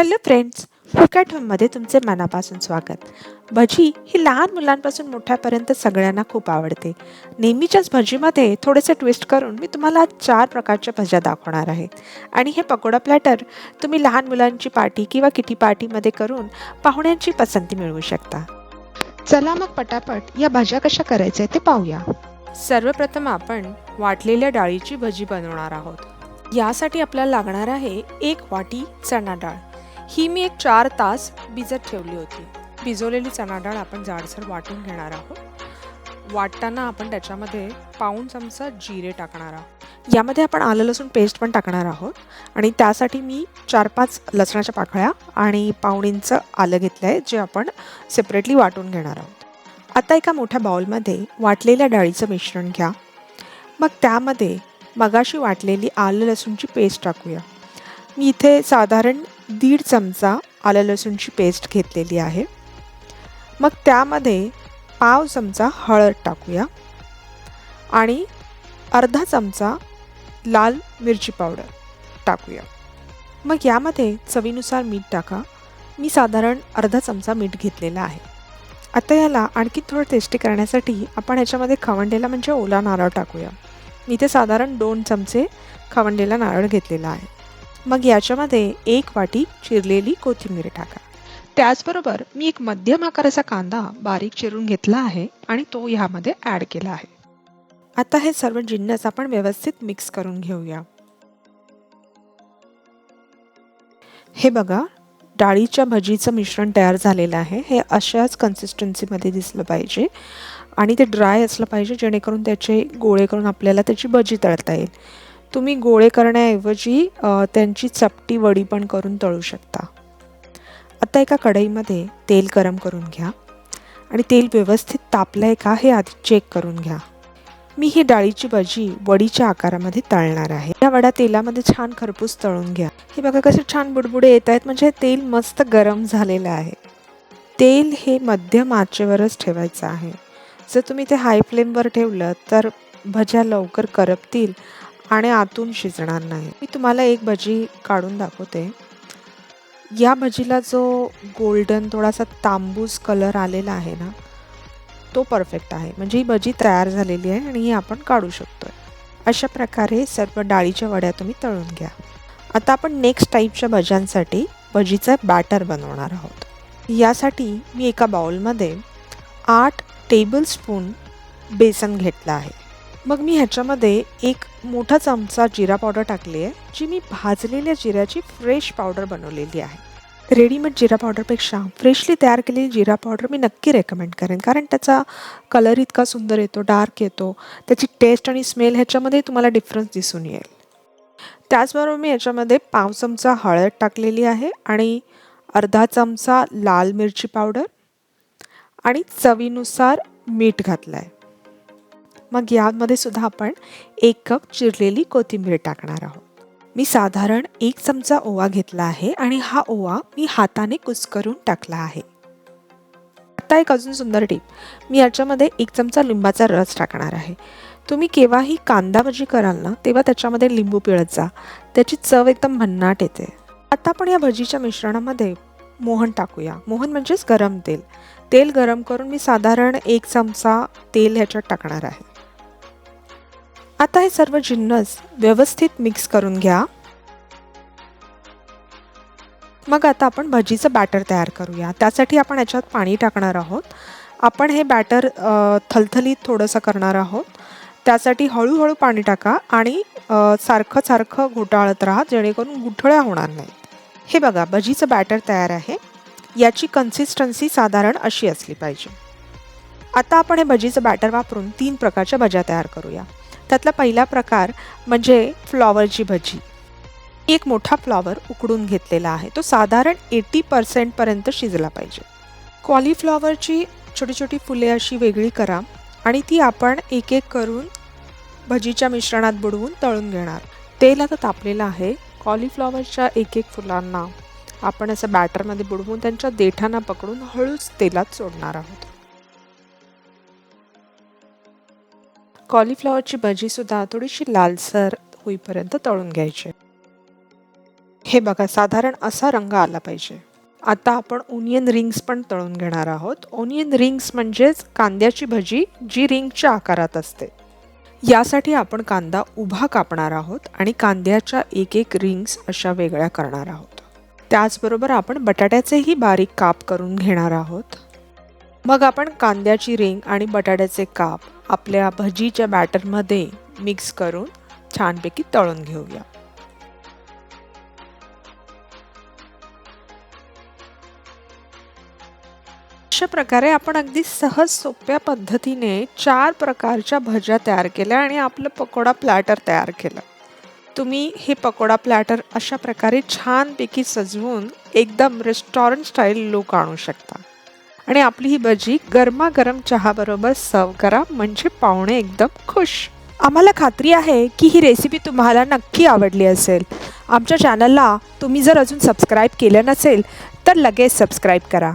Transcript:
Hello friends फुकॅट होममध्ये तुमचे मनापासून स्वागत. भजी ही लहान मुलांपासून मोठ्यापर्यंत सगळ्यांना खूप आवडते. नेहमीच्याच भजीमध्ये थोडेसे ट्विस्ट करून मी तुम्हाला चार प्रकारच्या भज्या दाखवणार आहे. आणि हे पकोडा प्लॅटर तुम्ही लहान मुलांची पार्टी किंवा किटी पार्टीमध्ये करून पाहुण्यांची पसंती मिळवू शकता. चला मग पटापट या भाज्या कशा करायच्या ते पाहूया. सर्वप्रथम आपण वाटलेल्या डाळीची भजी बनवणार आहोत. यासाठी आपल्याला लागणार आहे एक वाटी चणा डाळ. ही मी एक चार तास भिजत ठेवली होती. भिजवलेली चणा डाळ आपण जाडसर वाटून घेणार आहोत. वाटताना आपण त्याच्यामध्ये पाऊण चमचा जिरे टाकणार आहोत. यामध्ये आपण आलं लसूण पेस्ट पण टाकणार आहोत. आणि त्यासाठी मी चार पाच लसणाच्या पाकळ्या आणि पाहुणींचं आलं घेतलं आहे जे आपण सेपरेटली वाटून घेणार आहोत. आता एका मोठ्या बाउलमध्ये वाटलेल्या डाळीचं मिश्रण घ्या. मग त्यामध्ये मगाशी वाटलेली आलं लसूणची पेस्ट टाकूया. मी इथे साधारण दीड चमचा आलं लसूणची पेस्ट घेतलेली आहे. मग त्यामध्ये पाव चमचा हळद टाकूया आणि अर्धा चमचा लाल मिरची पावडर टाकूया. मग यामध्ये चवीनुसार मीठ टाका. मी साधारण अर्धा चमचा मीठ घेतलेला आहे. आता याला आणखी थोडं टेस्टी करण्यासाठी आपण याच्यामध्ये खवंडेला म्हणजे ओला नारळ टाकूया. मी ते साधारण दोन चमचे खवंडेला नारळ घेतलेला आहे. मग याच्यामध्ये एक वाटी चिरलेली कोथिंबीर टाका. त्याचबरोबर मी एक मध्यम आकाराचा कांदा बारीक चिरून घेतला आहे आणि तो ह्यामध्ये ॲड केला आहे. आता हे सर्व जिन्नस आपण व्यवस्थित मिक्स करून घेऊया. हे बघा डाळीच्या भजीचं मिश्रण तयार झालेलं आहे. हे अशाच कन्सिस्टन्सीमध्ये दिसलं पाहिजे आणि ते ड्राय असलं पाहिजे जेणेकरून त्याचे गोळे करून आपल्याला त्याची भजी तळता येईल. तुम्ही गोळे करण्याऐवजी त्यांची चपटी वडी पण करून तळू शकता. आता एका कढईमध्ये तेल गरम करून घ्या आणि तेल व्यवस्थित तापलं आहे का हे आधी चेक करून घ्या. मी ही डाळीची भजी वडीच्या आकारामध्ये तळणार आहे. या वड्या तेलामध्ये छान खरपूस तळून घ्या. हे बघा कसे छान बुडबुडे येत आहेत. म्हणजे तेल मस्त गरम झालेलं आहे. तेल हे मध्यम आचेवरच ठेवायचं आहे. जर तुम्ही ते हाय फ्लेमवर ठेवलं तर भज्या लवकर करपतील आणि आतून शिजणार नाही. मी तुम्हाला एक भजी काढून दाखवते. या भजीला जो गोल्डन थोडासा तांबूस कलर आलेला आहे ना तो परफेक्ट आहे. म्हणजे ही भजी तयार झालेली आहे आणि ही आपण काढू शकतो अशा प्रकारे सर्व डाळीच्या वड्या तुम्ही तळून घ्या. आता आपण नेक्स्ट टाईपच्या भज्यांसाठी भजीचं बॅटर बनवणार आहोत. यासाठी मी एका बाउलमध्ये आठ टेबल स्पून बेसन घेतलं आहे. मग मी ह्याच्यामध्ये एक मोठा चमचा जिरा पावडर टाकली आहे जी मी भाजलेल्या जिऱ्याची फ्रेश पावडर बनवलेली आहे. रेडीमेड जिरा पावडरपेक्षा फ्रेशली तयार केलेली जिरा पावडर मी नक्की रेकमेंड करेन कारण त्याचा कलर इतका सुंदर येतो डार्क येतो त्याची टेस्ट आणि स्मेल ह्याच्यामध्ये तुम्हाला डिफरन्स दिसून येईल. त्याचबरोबर मी याच्यामध्ये पाव चमचा हळद टाकलेली आहे आणि अर्धा चमचा लाल मिरची पावडर आणि चवीनुसार मीठ घातलं आहे मग यामध्ये सुद्धा आपण एक कप चिरलेली कोथिंबीर टाकणार आहोत. मी साधारण एक चमचा ओवा घेतला आहे आणि हा ओवा मी हाताने कुस्करून टाकला आहे. आता एक अजून सुंदर टीप. मी याच्यामध्ये एक चमचा लिंबाचा रस टाकणार आहे. तुम्ही केव्हाही कांदा भजी कराल ना तेव्हा त्याच्यामध्ये लिंबू पिळत जा. त्याची चव एकदम भन्नाट येते. आता आपण या भजीच्या मिश्रणामध्ये मोहन टाकूया. मोहन म्हणजेच गरम तेल. तेल गरम करून मी साधारण एक चमचा तेल ह्याच्यात टाकणार आहे. आता हे सर्व जिन्नस व्यवस्थित मिक्स करून घ्या. मग आता आपण भजीचं बॅटर तयार करूया. त्यासाठी आपण याच्यात पाणी टाकणार आहोत. आपण हे बॅटर थलथलीत थोडंसं करणार आहोत. त्यासाठी हळूहळू पाणी टाका आणि सारखं सारखं घोटाळत राहा जेणेकरून गुठळ्या होणार नाहीत. हे बघा भजीचं बॅटर तयार आहे. याची कन्सिस्टन्सी साधारण अशी असली पाहिजे. आता आपण हे भजीचं बॅटर वापरून तीन प्रकारच्या भज्या तयार करूया. त्यातला पहिला प्रकार म्हणजे फ्लॉवरची भजी. एक मोठा फ्लॉवर उकडून घेतलेला आहे. तो साधारण एटी पर्सेंटपर्यंत शिजला पाहिजे. कॉलीफ्लॉवरची छोटी छोटी फुले अशी वेगळी करा आणि ती आपण एक एक करून भजीच्या मिश्रणात बुडवून तळून घेणार. तेल आता तापलेलं आहे. कॉलीफ्लॉवरच्या एक एक फुलांना आपण असं बॅटरमध्ये बुडवून त्यांच्या देठांना पकडून हळूच तेलात सोडणार आहोत. कॉलीफ्लॉवरची भजीसुद्धा थोडीशी लालसर होईपर्यंत तळून घ्यायची. हे बघा साधारण असा रंग आला पाहिजे. आता आपण ओनियन रिंग्स पण तळून घेणार आहोत. ओनियन रिंग्स म्हणजेच कांद्याची भजी जी रिंगच्या आकारात असते. यासाठी आपण कांदा उभा कापणार आहोत आणि कांद्याच्या एक एक रिंग्स अशा वेगळ्या करणार आहोत. त्याचबरोबर आपण बटाट्याचेही बारीक काप करून घेणार आहोत. मग आपण कांद्याची रिंग आणि बटाट्याचे काप आपल्या भजीच्या बॅटरमध्ये मिक्स करून छानपैकी तळून घेऊया. अशा प्रकारे आपण अगदी सहज सोप्या पद्धतीने चार प्रकारच्या भज्या तयार केल्या आणि आपलं पकोडा प्लॅटर तयार केलं. तुम्ही हे पकोडा प्लॅटर अशा प्रकारे छानपैकी सजवून एकदम रेस्टॉरंट स्टाईल लुक आणू शकता. आणि आपली ही भजी गरमागरम चहाबरोबर सर्व करा म्हणजे पाहुणे एकदम खुश. आम्हाला खात्री आहे की ही रेसिपी तुम्हाला नक्की आवडली असेल. आमच्या चॅनलला तुम्ही जर अजून सबस्क्राईब केलं नसेल तर लगेच सबस्क्राईब करा.